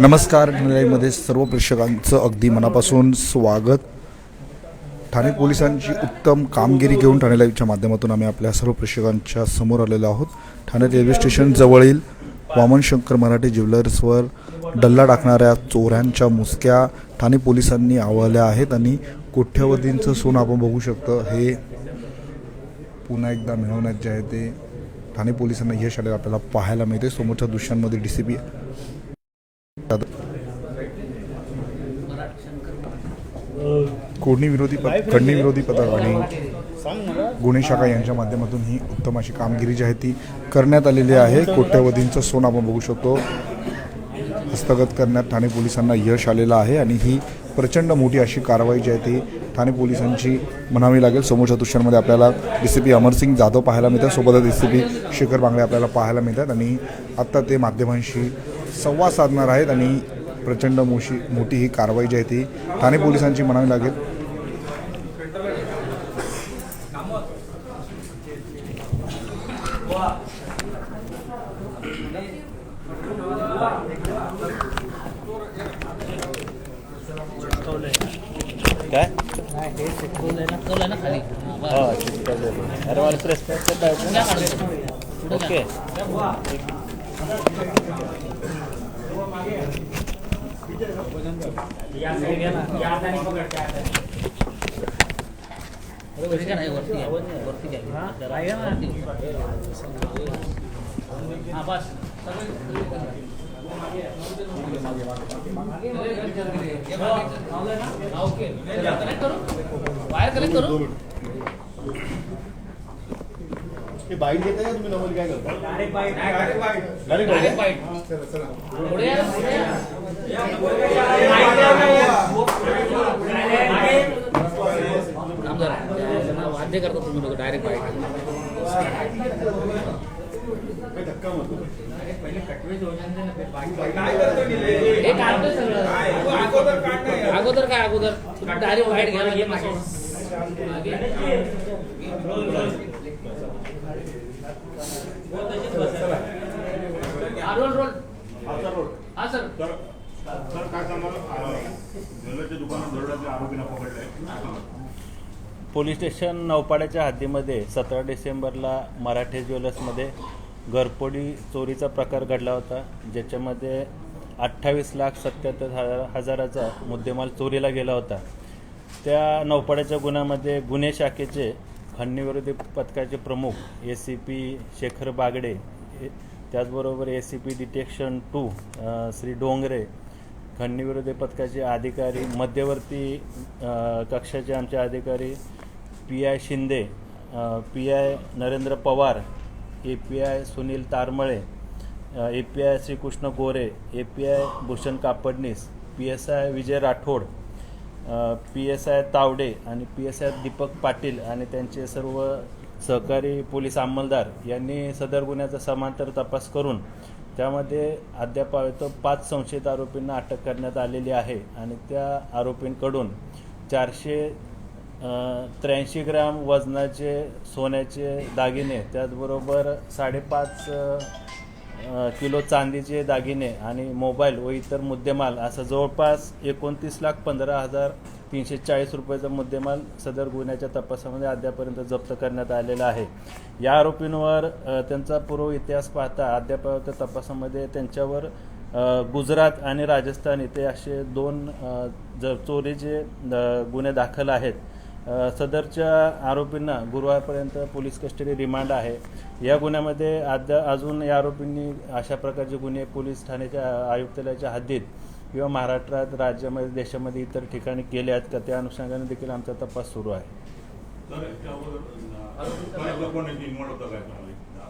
नमस्कार न्यूजमध्ये सर्व प्रेक्षकांचं अगदी मनापासून स्वागत. ठाणे पोलिसांची उत्तम कामगिरी घेऊन ठाणे लाईव्हच्या माध्यमातून आम्ही आपल्या सर्व प्रेक्षकांच्या समोर आलेलो आहोत. ठाणे रेल्वे स्टेशनजवळील वामनशंकर मराठी ज्वेलर्सवर डल्ला टाकणाऱ्या चोऱ्यांच्या मुसक्या ठाणे पोलिसांनी आवळल्या आहेत आणि कोठ्यावधींचं सोनं आपण बघू शकतो. हे पुन्हा एकदा मिळवण्यात जे आहे ते ठाणे पोलिसांना यश आलेलं आपल्याला पाहायला मिळते समोरच्या दृश्यांमध्ये डी सी पी कोडणी विरोधी पद खंडणी विरोधी पथक आणि गुन्हे शाखा यांच्या माध्यमातून ही उत्तम अशी कामगिरी जी आहे ती करण्यात आलेली आहे. कोट्यवधींचं सोन आपण बघू शकतो. हस्तगत करण्यात ठाणे पोलिसांना यश आलेलं आहे आणि ही प्रचंड मोठी अशी कारवाई जी आहे ती ठाणे पोलिसांची म्हणावी लागेल. समोरच्या दृश्यांमध्ये आपल्याला D C P Amarsingh Jadhav पाहायला मिळतात. सोबतच D C P Shekhar Bangde आपल्याला पाहायला मिळतात आणि आत्ता ते माध्यमांशी संवाद साधणार आहेत आणि प्रचंड मोशी मोठी ही कारवाई जी आहे ती ठाणे पोलिसांची म्हणावी लागेल काय ना खाली हा, अरे मला प्रेस ओके वरती नाही, वरती वरती घ्या. वरती. हा, बस. हा, ओके. कनेक्ट करू? कार्ड कलेक्ट करो। ये बाइट देता है तुम्ही नॉर्मल काय करता करता तुम्ही लोक डायरेक्ट बाइट धक्का हो जाते ना बाइट काय अगोदर का अगोदर डायरेक्ट बाइट घ्यायला हा, सर सर काय सांगाल ज्वेलरच्या दुकानात दरोड्याच्या आरोपीला पकडलंय पोलीस स्टेशन नौपाड्याच्या हद्दीमध्ये सतरा डिसेंबरला मराठे ज्वेलर्समध्ये घरपोडी चोरीचा प्रकार घडला होता ज्याच्यामध्ये अठ्ठावीस लाख सत्याहत्तर हजार हजाराचा मुद्देमाल चोरीला गेला होता. त्या नौपाड्याच्या गुन्ह्यामध्ये गुन्हे शाखेचे खंडणीविरोधी पथकाचे प्रमुख A C P Shekhar Bagde A- त्याचबरोबर A C P detection two Shri Dongre खंडणीविरोधी पथकाचे अधिकारी मध्यवर्ती कक्षाचे आमचे अधिकारी P I Shinde P I Narendra Pawar A P I Sunil Taramale A P I Shrikrishna Gore A P I Bhushan Kapadnis P S I Vijay Rathod P S I Tawde आणि P S I Deepak Patil आणि त्यांचे सर्व सहकारी police अंमलदार यांनी सदर गुन्ह्याचा समांतर तपास करून त्यामध्ये अद्याप पाच संशयित आरोपींना अटक करण्यात आलेली आहे आणि त्या आरोपींकडून चारशे त्र्याऐंशी ग्राम वजनाचे सोन्याचे दागिने त्याचबरोबर साडेपाच किलो चांदीचे दागिने आणि मोबाईल व इतर मुद्देमाल असं जवळपास एकोणतीस लाख पंधरा हजार तीनशे चाळीस रुपयाचा मुद्देमाल सदर गुन्ह्याच्या तपासामध्ये अद्यापर्यंत जप्त करण्यात आलेला आहे. या आरोपींवर त्यांचा पूर्व इतिहास पाहता अद्याप तपासामध्ये त्यांच्यावर गुजरात आणि राजस्थान इथे असे दोन चोरीचे गुन्हे दाखल आहेत. सदरच्या आरोपींना गुरुवारपर्यंत पोलीस कस्टडी रिमांड आहे. या गुन्ह्यामध्ये अद्या अजून या आरोपींनी अशा प्रकारचे गुन्हे पोलीस ठाण्याच्या आयुक्तालयाच्या हद्दीत किंवा महाराष्ट्रात राज्यामध्ये देशामध्ये इतर ठिकाणी केले आहेत का त्या अनुषंगाने देखील आमचा तपास सुरू आहे.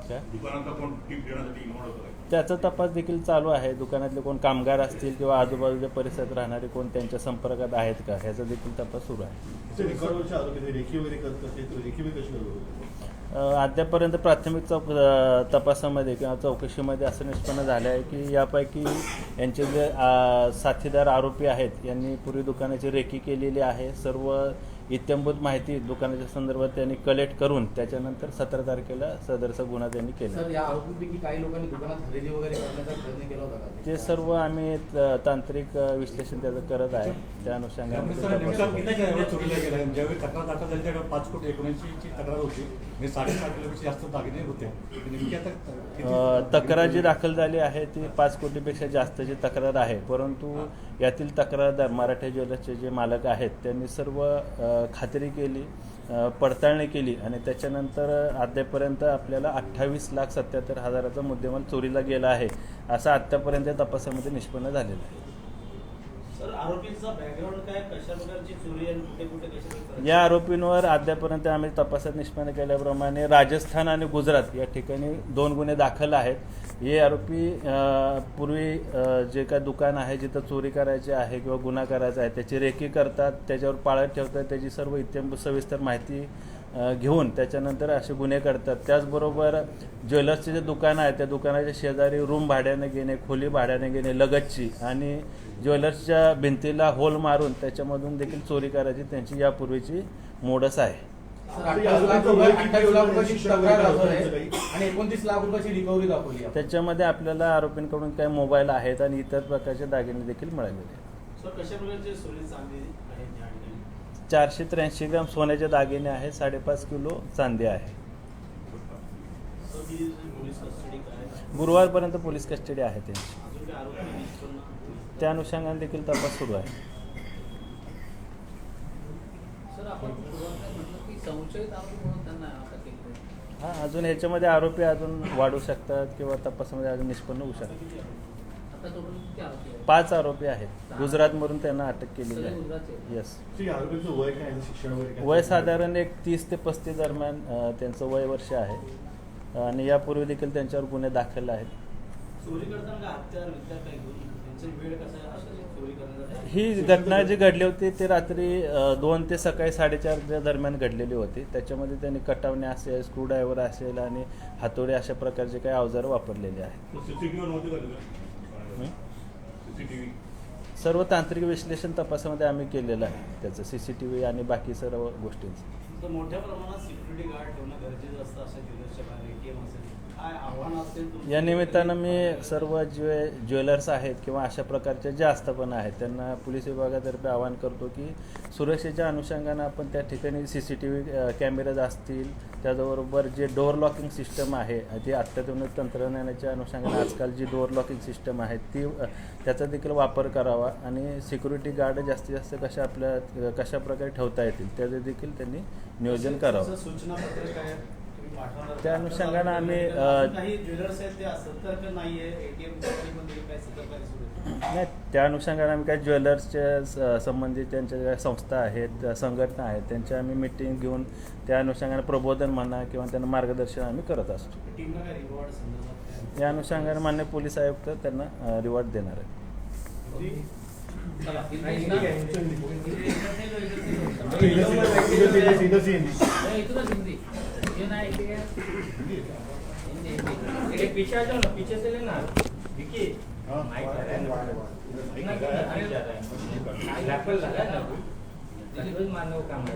काय त्याचा तपास देखील चालू आहे. दुकानातले कोण कामगार असतील किंवा आजूबाजूच्या परिसरात राहणारे कोण त्यांच्या संपर्कात आहेत का? ह्याचा देखील तपास सुरू आहे. अद्यापर्यंत प्राथमिक चौक तपासामध्ये किंवा चौकशीमध्ये असं निष्पन्न झालं आहे की यापैकी यांचे जे साथीदार आरोपी आहेत यांनी पूर्वी दुकानाची रेकी केलेली आहे. सर्व इत्यंभूत माहिती दुकानाच्या संदर्भात त्यांनी कलेक्ट करून त्याच्यानंतर सतरा तारखेला सदरचा गुन्हा त्यांनी केला. सर या आरोपीपैकी काही लोकांनी दुकानात खरेदी वगैरे करण्याचा प्रयत्न केला होता का? ते सर्व आम्ही तांत्रिक विश्लेषण त्याचं करत आहे. त्या अनुषंगाने ज्यावेळी तक्रार दाखल झाली त्यावेळी पाच कोटी एकोणऐंशीची तक्रार होती. म्हणजे साडेसात किलोपेक्षा जास्त दागिने होते. तर नेमकी आता किती अ, तक्रार जी दाखल झाली आहे ती पाच कोटीपेक्षा जास्तची तक्रार आहे. परंतु यातील तक्रारदार मराठा ज्वेलर्सचे जे मालक आहेत त्यांनी सर्व खात्री केली पडताळणी केली आणि त्याच्यानंतर अद्यापर्यंत आपल्याला अठ्ठावीस लाख सत्याहत्तर हजाराचा मुद्देमाल चोरीला गेला आहे असं आत्तापर्यंत तपासामध्ये निष्पन्न झालेलं आहे. या आरोपींवर अद्यापर्यंत आम्ही तपासात निष्पन्न केल्याप्रमाणे राजस्थान आणि गुजरात या ठिकाणी दोन गुन्हे दाखल आहेत. हे आरोपी पूर्वी जे काय दुकान आहे जिथं चोरी करायची आहे किंवा गुन्हा करायचा आहे त्याची रेकी करतात त्याच्यावर पाळत ठेवतात त्याची सर्व इत्यंभ सविस्तर माहिती घेऊन त्याच्यानंतर असे गुन्हे करतात. त्याचबरोबर ज्वेलर्सचे जे दुकान आहे त्या दुकानाच्या शेजारी रूम भाड्याने घेणे खोली भाड्याने घेणे लगतची आणि ज्वेलर्सच्या भिंतीला होल मारून त्याच्यामधून देखील चोरी करायची त्यांची यापूर्वीची मोडस आहे. सर अठ्ठावीस लाख रुपये अठ्ठावीस लाख रुपयाची तक्रार दाखल आहे आणि एकोणतीस लाख रुपयाची रिकव्हरी दाखवली आहे. त्याच्यामध्ये आपल्याला आरोपींकडून काही मोबाईल आहेत आणि इतर प्रकारचे दागिने देखील मिळालेले आहेत. सर कशा प्रकारचे सोने चांदी आहेत या ठिकाणी? चारशे त्र्याऐंशी ग्राम सोन्याचे दागिने आहे साडेपाच किलो चांदी आहे. सर ही पोलीस कस्टडी काय गुरुवारपर्यंत पोलीस कस्टडी आहे त्यांची. त्या अनुषंगाने देखील तपास सुरू आहे. हां अजून ह्याच्यामध्ये आरोपी अजून वाढू शकतात किंवा तपासामध्ये अजून निष्पन्न होऊ शकतात. पाच आरोपी आहेत. गुजरातमधून त्यांना अटक केलेली आहे. येस वय साधारण एक तीस ते पस्तीस दरम्यान त्यांचं वय वर्ष आहे. आणि यापूर्वी देखील त्यांच्यावर गुन्हे दाखल आहेत. ही घटना जी घडली होती ती रात्री दोन ते सकाळी साडेचारच्या दरम्यान घडलेली होती. त्याच्यामध्ये त्यांनी कटावणे असेल स्क्रूड्रायव्हर असेल आणि हातोडे अशा प्रकारचे काही अवजारं वापरलेले आहेत. सर्व तांत्रिक विश्लेषण तपासामध्ये आम्ही केलेलं आहे. त्याचं सी सी टी व्ही आणि बाकी सर्व गोष्टींचं. मोठ्या प्रमाणात सिक्युरिटी गार्ड ठेवणं गरजेचं असतं अशा या निमित्तानं मी सर्व ज्वे ज्वेलर्स आहेत किंवा अशा प्रकारच्या ज्या आस्थापना आहेत त्यांना पोलीस विभागातर्फे आवाहन करतो की सुरक्षेच्या अनुषंगानं आपण त्या ठिकाणी C C T V cameras असतील त्याचबरोबर जे डोअर लॉकिंग सिस्टम आहे ती अत्याधुनिक तंत्रज्ञानाच्या अनुषंगाने आजकाल जी डोअर लॉकिंग सिस्टम आहे ती त्याचा देखील वापर करावा आणि सिक्युरिटी गार्ड जास्तीत जास्त कशा आपल्या कशा प्रकारे ठेवता येतील त्याचं देखील त्यांनी नियोजन करावं. सूचना त्या? अनुषंगानं आम्ही, अजून अ, काही ज्वेलर्स आहेत ते सतर्क नाहीये एटीएममध्ये काय सतर्क सुरू आहे? नाही त्या अनुषंगाने आम्ही काही ज्वेलर्सच्या स- संबंधित त्यांच्या ज्या संस्था आहेत संघटना आहेत त्यांच्या आम्ही मिटिंग घेऊन त्या अनुषंगाने प्रबोधन म्हणा किंवा त्यांना मार्गदर्शन आम्ही करत असतो? या अनुषंगाने मान्य पोलीस आयुक्त त्यांना रिवॉर्ड देणार आहे, पीछे आ जाओ ना पीछे से लेना। विकी हाँ, माइक वाह, आ रहा है ना? पीछे आ रहा है लैपटॉप लगा है। ना रोज मारने को काम है।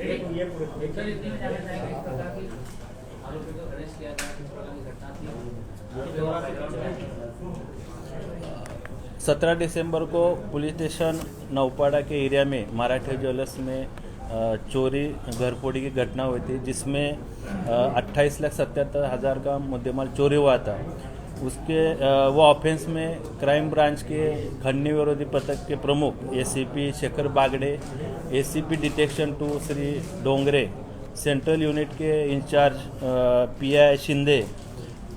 एक ये पूरे सर इतने में जाना चाहेंगे इस प्रकार की आरोपी को अरेस्ट किया गया किस प्रकार की घटना थी। सत्रह दिसंबर को पुलिस स्टेशन नौपाड़ा के एरिया में मराठे ज्वेलर्स में चोरी घरफोड़ी की घटना हुई थी जिसमें अट्ठाईस लाख सत्तर हज़ार का मुद्देमाल चोरी हुआ था। उसके वो ऑफेंस में क्राइम ब्रांच के खन्नी विरोधी पथक के प्रमुख ACP Shekhar Bagde ACP detection two Shri Dongre central unit K in charge PI Shinde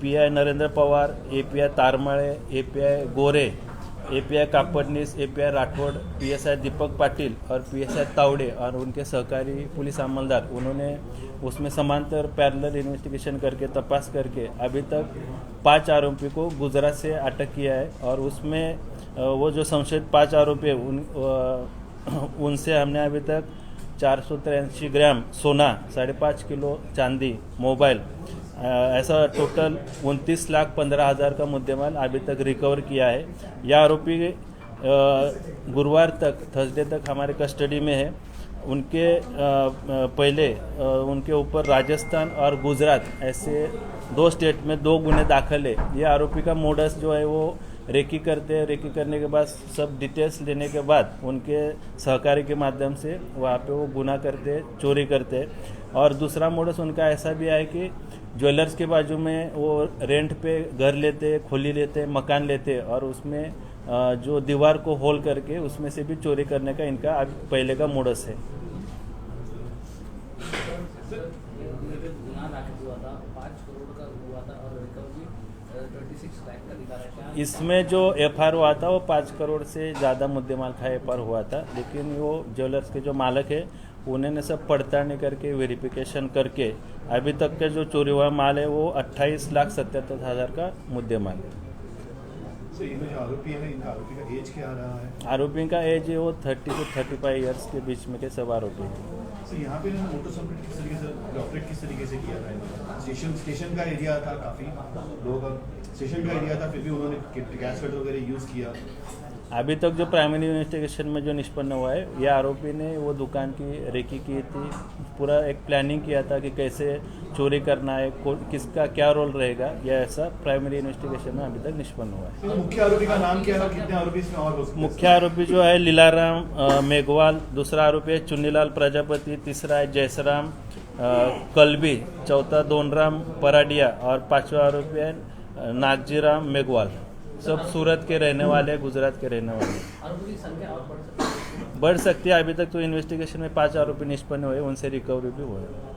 P I Narendra Pawar A P I Taramale A P I Gore A P I Kapadnis A P I Rathod P S I Deepak Patil और P S आई तावड़े और उनके सहकारी police अमलदार उन्होंने उसमें समांतर parallel investigation करके, तपास करके, अभी तक पाँच आरोपी को गुजरात से अटक किया है और उसमें वो जो संशयित पाँच आरोपी है, उन उनसे हमने अभी तक चार सौ तिरासी ग्राम सोना, साढ़े पाँच किलो चांदी, मोबाइल ऐसा टोटल उनतीस लाख पंद्रह हज़ार का मुद्देमाल अभी तक रिकवर किया है। यह आरोपी गुरुवार तक थर्सडे तक हमारे कस्टडी में है। उनके पहले उनके ऊपर राजस्थान और गुजरात ऐसे दो स्टेट में दो गुने दाखिल है। ये आरोपी का मोडस जो है वो रेकी करते हैं। रेकी करने के बाद, सब डिटेल्स लेने के बाद उनके सहकारी के माध्यम से वहाँ पे वो गुना करते चोरी करते और दूसरा मोडस उनका ऐसा भी है कि ज्वेलर्स के बाजू में वो रेंट पे घर लेते, खोली लेते, मकान लेते और उसमें जो दीवार को होल करके उसमें से भी चोरी करने का इनका पहले का मोडस है। है इसमें जो एफ़ आर हुआ था वो पाँच करोड़ से ज़्यादा मुद्देमाल का एफ़ हुआ था, लेकिन वो ज्वेलर्स के जो मालक है उन्होंने सब पड़ताल करके वेरिफिकेशन करके अभी तक का जो चोरी हुआ माल है वो अट्ठाईस लाख सत्तर हज़ार का है। जो आरोपी है इनका आरोपी का एज क्या आ रहा है? आरोपी का एज वो thirty two thirty five years के बीच में के सब आरोपी हैं। सर यहाँ पे किस तरीके से ऑपरेट किस तरीके से किया था स्टेशन स्टेशन का एरिया था काफ़ी लोगों का स्टेशन का एरिया था फिर भी उन्होंने गैस कटर वगैरह यूज़ किया। अभी तक जो प्राइमरी इन्वेस्टिगेशन में जो निष्पन्न हुआ है ये आरोपी ने वो दुकान की रेकी की थी पूरा एक प्लानिंग किया था कि कैसे चोरी करना है किसका क्या रोल रहेगा यह ऐसा प्राइमरी इन्वेस्टिगेशन में अभी तक निष्पन्न हुआ है। तो मुख्य आरोपी का नाम क्या है कितने आरोपी इसमें और? मुख्य आरोपी जो है लीलाराम मेघवाल दूसरा आरोपी है चुन्नीलाल प्रजापति तीसरा है जयसराम कलबी चौथा दोनराम पराडिया और पांचवा आरोपी है नागजीराम मेघवाल। सब सूरत के रहने वाले हैं गुजरात के रहने वाले बढ़ सकती है। बढ़ सकती है अभी तक तो इन्वेस्टिगेशन में पांच आरोपी निष्पन्न हुए उनसे रिकवरी भी हुआ है।